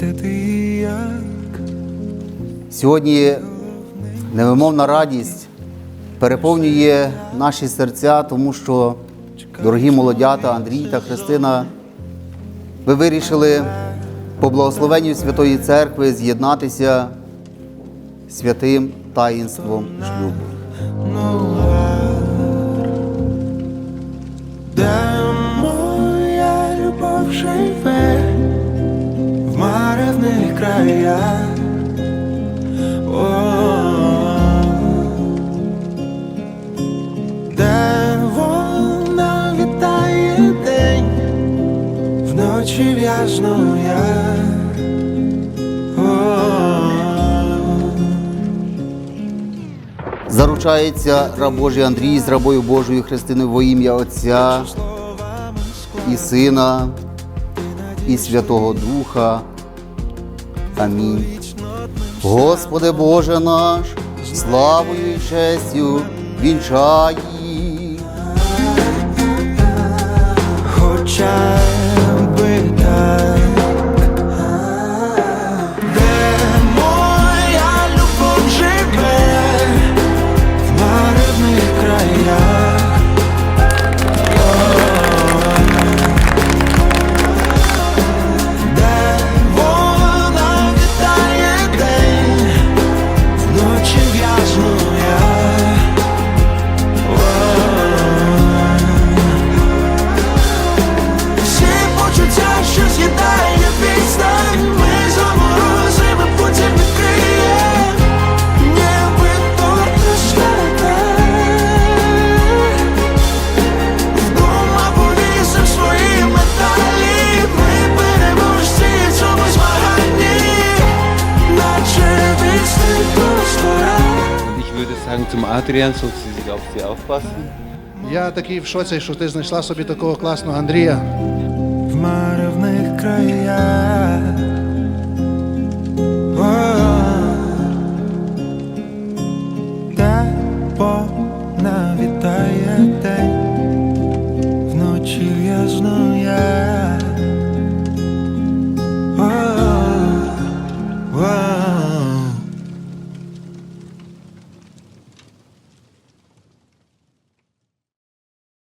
де ти як. Сьогодні невимовна радість переповнює наші серця, тому що, дорогі молодята Андрій та Христина, ви вирішили по благословенню Святої Церкви з'єднатися святим таїнством шлюбу. Де моя любов живе Де вона вітає день, вночі в'яжну Заручається раб Божий Андрій з рабою Божою Христиною во ім'я Отця і Сина, і Святого Духа. Амінь. Господи Боже наш, славою і честю вінчай würde sagen, zum Adrian soll sie sich auf sie aufpassen. Я такий в шоці, що ти знайшла собі такого класного Андрія. в маревних краях. Де по